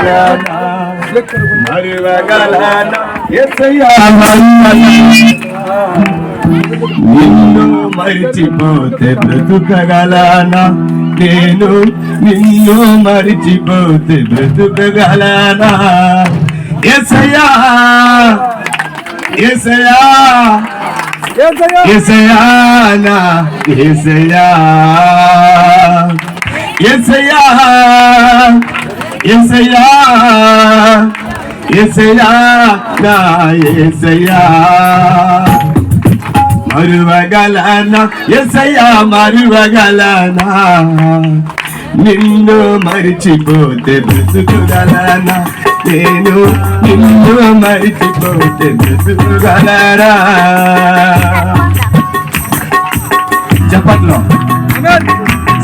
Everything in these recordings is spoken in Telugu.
మరువగలనా మరువగలనా యేసయ్యా నిన్ను మరిచిపోతే బ్రతుకగలనా? నేను నిన్ను మరిచిపోతే బ్రతుకగలనా? ఎసయా ఎసయా ఎసయా నా ఎసయా ఎసయా నా మరువగలనా మరువగలనా. నిన్ను మరిచిపోతే బ్రతుకుగలనా. నేను నిన్ను మరిచిపోతే బ్రతుకుగలరా చెప్పట్లో.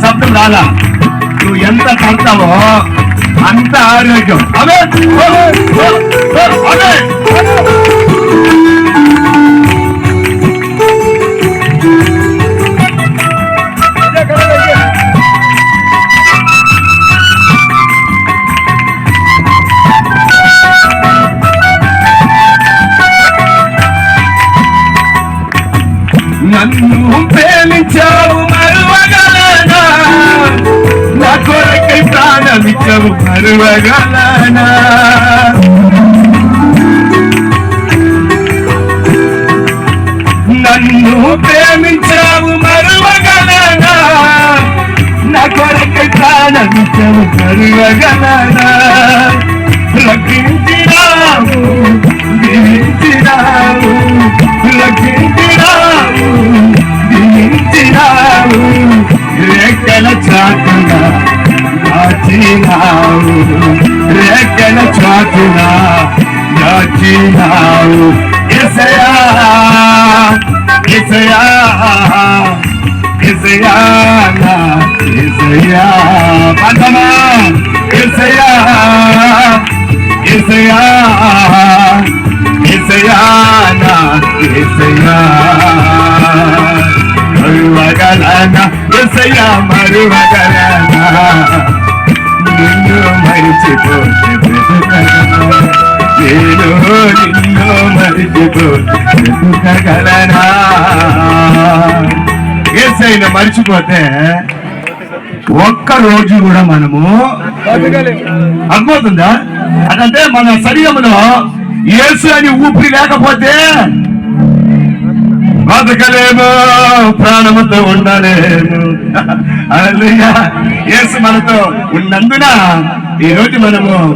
శబ్దం రాలా. నువ్వు ఎంత కడతావో அந்த ஆரோக்கியம். நன்னும் பேலிச்சாலும் ప్రాణమిచ్చావు మరువగలనా నన్ను ప్రేమించావు మరువగలనా? నా కొరకు ప్రాణమిచ్చావు మరువగలనా? రక్షించినావు దాచినావు రెక్కల చాటున దాచినావు ఎసయా ఎసయా ఎసయా నా ఎసయా పంతమా ఎసయా ఎసయా ఎసయా నా ఎసయా మరువగలనా ఎసయా మరువగలనా నిన్ను మరిచిపోతే నేను నిన్ను మరిచిపోతే బ్రతుకగలనా ఏసైనా మర్చిపోతే ఒక్క రోజు కూడా మనము అర్థమవుతుందా అదంటే మన శరీరంలో ఏసు అని ఊపిరి లేకపోతే బతకలేము ప్రాణముతో ఉండలేము. అలా యేసు మనతో ఉన్నందున ఈ రోజు మనము